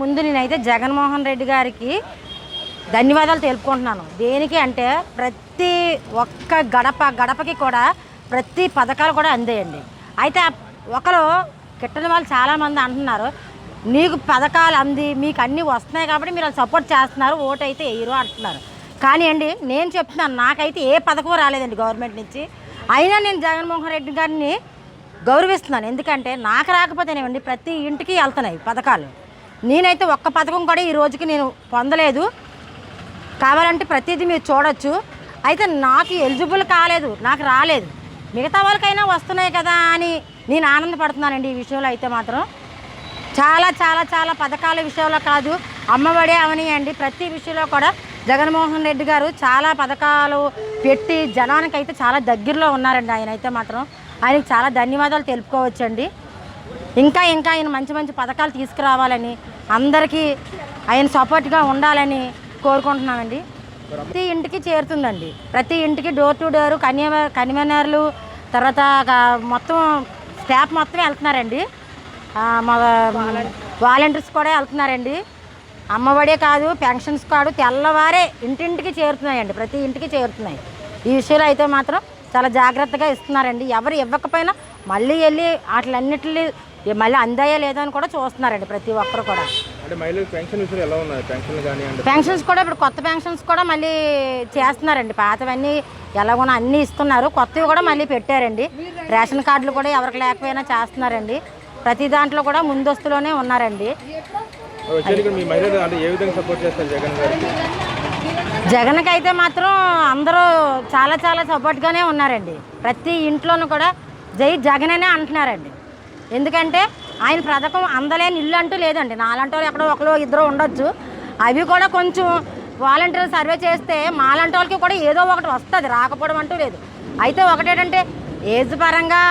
ముందు నేనైతే జగన్మోహన్ రెడ్డి గారికి ధన్యవాదాలు తెలుపుకుంటున్నాను. దేనికి అంటే ప్రతి ఒక్క గడప గడపకి కూడా ప్రతి పథకాలు కూడా అందేయండి. అయితే ఒకరు కిట్టని వాళ్ళు చాలామంది అంటున్నారు నీకు పథకాలు అంది మీకు అన్నీ వస్తున్నాయి కాబట్టి మీరు సపోర్ట్ చేస్తున్నారు ఓటు అయితే వేయరు అంటున్నారు. కానీ అండి నేను చెప్తున్నాను నాకైతే ఏ పథకం రాలేదండి గవర్నమెంట్ నుంచి. అయినా నేను జగన్మోహన్ రెడ్డి గారిని గౌరవిస్తున్నాను. ఎందుకంటే నాకు రాకపోతేనేమండి ప్రతి ఇంటికి వెళ్తున్నాయి పథకాలు. నేనైతే ఒక్క పథకం కూడా ఈ రోజుకి నేను పొందలేదు. కావాలంటే ప్రతిదీ మీరు చూడొచ్చు. అయితే నాకు ఎలిజిబుల్ కాలేదు నాకు రాలేదు. మిగతా వాళ్ళకైనా వస్తున్నాయి కదా అని నేను ఆనందపడుతున్నానండి ఈ విషయంలో అయితే మాత్రం. చాలా చాలా చాలా పథకాల విషయంలో కాదు అమ్మఒడి అవనియండి. ప్రతి విషయంలో కూడా జగన్మోహన్ రెడ్డి గారు చాలా పథకాలు పెట్టి జనానికి అయితే చాలా దగ్గరలో ఉన్నారండి ఆయన అయితే మాత్రం. ఆయనకి చాలా ధన్యవాదాలు తెలుపుకోవచ్చండి. ఇంకా ఇంకా ఆయన మంచి మంచి పథకాలు తీసుకురావాలని అందరికీ ఆయన సపోర్ట్గా ఉండాలని కోరుకుంటున్నామండి. ప్రతి ఇంటికి చేరుతుందండి. ప్రతి ఇంటికి డోర్ టు డోర్ కన్య కన్వీనర్లు తర్వాత మొత్తం స్టాఫ్ మొత్తం వెళ్తున్నారండి. మా వాలంటీర్స్ కూడా వెళ్తున్నారండి. అమ్మఒడే కాదు పెన్షన్స్ కాదు తెల్లవారే ఇంటింటికి చేరుతున్నాయండి. ప్రతి ఇంటికి చేరుతున్నాయి. ఈ విషయాలు అయితే మాత్రం చాలా జాగ్రత్తగా ఇస్తున్నారండి. ఎవరు ఇవ్వకపోయినా మళ్ళీ వెళ్ళి వాటిలన్నిటిని మళ్ళీ అందాయా లేదా అని కూడా చూస్తున్నారండి ప్రతి ఒక్కరు కూడా. పెన్షన్స్ కూడా ఇప్పుడు కొత్త పెన్షన్స్ కూడా మళ్ళీ చేస్తున్నారండి. పాతవన్నీ ఎలాగోనో అన్నీ ఇస్తున్నారు. కొత్తవి కూడా మళ్ళీ పెట్టారండి. రేషన్ కార్డులు కూడా ఎవరికి లేకపోయినా చేస్తున్నారండి. ప్రతి దాంట్లో కూడా ముందస్తులోనే ఉన్నారండి. జగన్కి అయితే మాత్రం అందరూ చాలా చాలా సపోర్ట్గానే ఉన్నారండి. ప్రతి ఇంట్లోనూ కూడా జై జగన్ అనే అంటున్నారండి. ఎందుకంటే ఆయన పథకం అందలేని ఇల్లు అంటూ లేదండి. నాలంటి వాళ్ళు ఎక్కడో ఒకరు ఇద్దరు ఉండొచ్చు. అవి కూడా కొంచెం వాలంటీర్లు సర్వే చేస్తే మాలాంటి వాళ్ళకి కూడా ఏదో ఒకటి వస్తుంది రాకపోవడం అంటూ లేదు. అయితే ఒకటేటంటే ఏజ్ పరంగా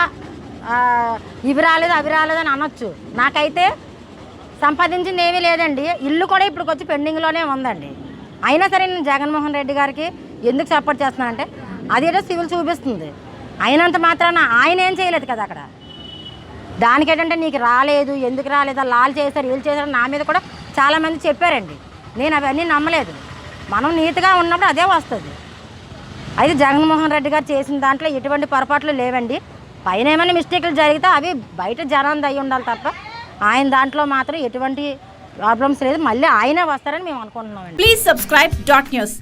ఇవి రాలేదు అవి రాలేదు అని అనొచ్చు. నాకైతే సంపాదించింది ఏమీ లేదండి. ఇల్లు కూడా ఇప్పుడు వచ్చి పెండింగ్లోనే ఉందండి. అయినా సరే నేను జగన్మోహన్ రెడ్డి గారికి ఎందుకు సపోర్ట్ చేస్తున్నానంటే అదేదో సివిల్ చూపిస్తుంది. అయినంత మాత్రాన ఆయన ఏం చేయలేదు కదా అక్కడ. దానికేటంటే నీకు రాలేదు ఎందుకు రాలేదు లాల్ చేశారు వీళ్ళు చేశారు నా మీద కూడా చాలామంది చెప్పారండి. నేను అవన్నీ నమ్మలేదు. మనం నీట్గా ఉన్నప్పుడు అదే వస్తుంది. అయితే జగన్మోహన్ రెడ్డి గారు చేసిన దాంట్లో ఎటువంటి పొరపాట్లు లేవండి. పైన ఏమైనా మిస్టేక్లు జరిగితే అవి బయట జనం అయి ఉండాలి తప్ప ఆయన దాంట్లో మాత్రం ఎటువంటి ప్రాబ్లమ్స్ లేదు. మళ్ళీ ఆయనే వస్తారని మేము అనుకుంటున్నాం ప్లీజ్ సబ్స్క్రైబ్ డాట్ న్యూస్